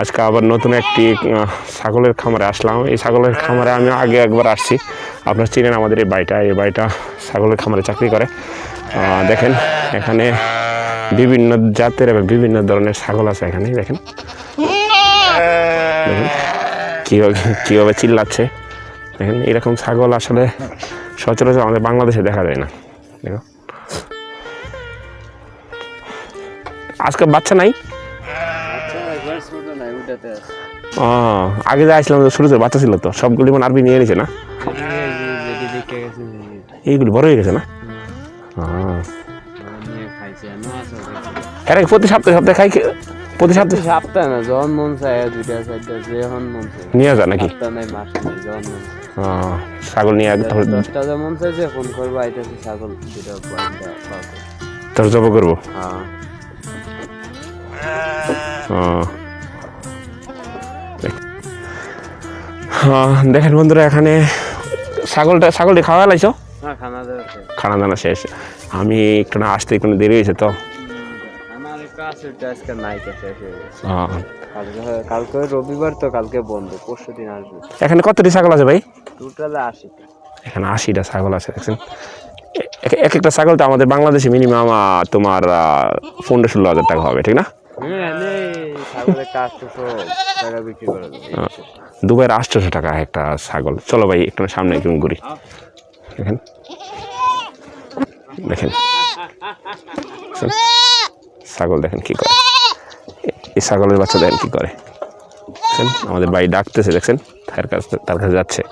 আজকে আবার নতুন একটি ছাগলের খামারে আসলাম। এই ছাগলের খামারে আমি আগে একবার আসছি। আপনারা চিনেন আমাদের এই বাড়িটা এই বাড়িটা ছাগলের খামারে চাকরি করে। দেখেন এখানে বিভিন্ন জাতের এবং বিভিন্ন ধরনের ছাগল আছে এখানে দেখেন। দেখেন কীভাবে কীভাবে চিল্লাচ্ছে। দেখেন এরকম ছাগল আসলে সচরাচর আমাদের বাংলাদেশে দেখা যায় না। দেখো। আজকে বাচ্চা নাই। ও আগে যা আসলাম ছোটো ছোটো বাচ্চা ছিল তো সবগুলি মানে আরবি নিয়ে নিয়েছে না? এইগুলি বড় হয়ে গেছে না? এরা প্রতি সপ্তাহে সপ্তাহে খাই প্রতি সপ্তাহে সপ্তাহ না যখন মন চায় দুইটা চারটা যখন মন চায়। নিয়ে যা নাকি? সপ্তাহ নাই মাস নাই যখন মন ছাগল নিয়ে যখন চাইছে ফোন করব আইতেছে ছাগল দুটো তোর জব করব? হ্যাঁ। দেখেন বন্ধুরা এখানে ছাগলটা ছাগলটি খাওয়া লাইছো হ্যাঁ খানা দানা শেষ। আমি একটু না আসতে একটু দেরি হয়েছে তো। হয়ে কালকে রবিবার তো কালকে বন্ধ পরশু দিন আসবে। এখানে কতটি ছাগল আছে ভাই? টোটালে আশি এখানে আশিটা ছাগল আছে দেখছেন? এক- এক একটা ছাগল তো আমাদের বাংলাদেশে মিনিমাম তোমার পনেরো ষোলো হাজার টাকা হবে ঠিক না? হ্যাঁ ছাগলের কাজ তো টাকা বিক্রি করে দুবাইয়ের আটশোশো টাকা একটা ছাগল। চলো ভাই, একটু সামনে একটু ঘুরি দেখেন। দেখেন। ছাগল দেখেন কি করে। এই ছাগলের বাচ্চা দেখেন কি করে। দেখছেন আমাদের বাড়ি ডাকতেছে দেখছেন তার কাছে তার কাছে যাচ্ছে।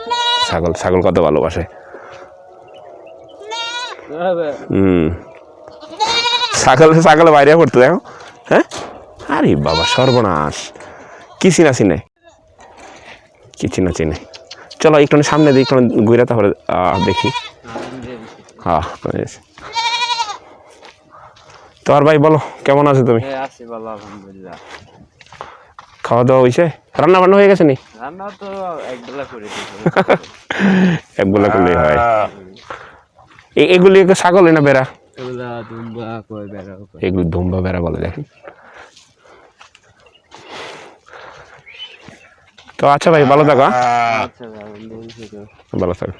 ছাগল ছাগল কত ভালোবাসে। হুম। ছাগল, ছাগলে বাইরে পড়তে দেখো। হ্যাঁ? আরে বাবা, সর্বনাশ। কি চিনা চিনে কি চিনা চিনে চলো একটু সামনে দিই একটু ঘুরে তারপরে দেখি। হ্যাঁ। তো আর ভাই বলো কেমন আছো তুমি? আছি ভালো আলহামদুলিল্লাহ। খাওয়া দাওয়া হয়েছে? রান্না বান্না হয়ে গেছে নি? রান্না তো এক বেলা করে দিয়েছে। এক বেলা করলেই হয়। এগুলি ছাগল না বেড়া? এগুলা দুম্বা কই বেড়া এগুলো ধুম্বা বেড়া বলে দেখেন। তো আচ্ছা ভাই ভালো থাকো হ্যাঁ? আচ্ছা ভালো থাকো